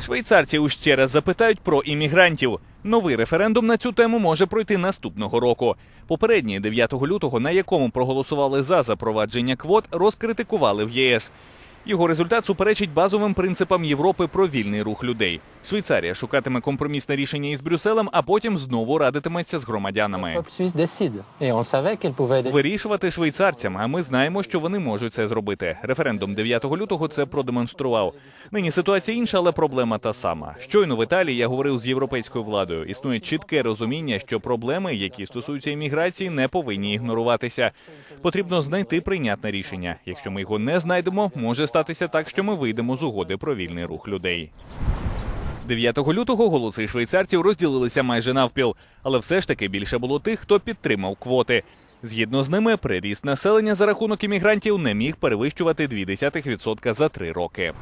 Швейцарці ще раз запитають про іммігрантів. Новий референдум на цю тему може пройти наступного року. Попередній 9 лютого, на якому проголосували за запровадження квот, розкритикували в єС. Його результат суперечить базовим принципам Європи про вільний рух людей. Швейцарія шукатиме компромісне рішення із Брюсселем, а потім знову радитиметься з громадянами. décider. Вирішувати швейцарцям, а ми знаємо, що вони можуть це зробити. Референдум 9 лютого це продемонстрував. Нині ситуація інша, але проблема та сама. Щойно в Італії я говорив з європейською владою. Існує чітке розуміння, що проблеми, які стосуються імміграції, не повинні ігноруватися. Потрібно знайти прийнятне рішення. Якщо ми його не знайдемо, може статися так, що ми вийдемо з угоди про вільний рух людей. 9 лютого голоси швейцарців розділилися майже навпіл, але все ж таки більше було тих, хто підтримав квоти. Згідно з ними, приріст населення за рахунок іммігрантів не міг перевищувати 0,2% за три роки.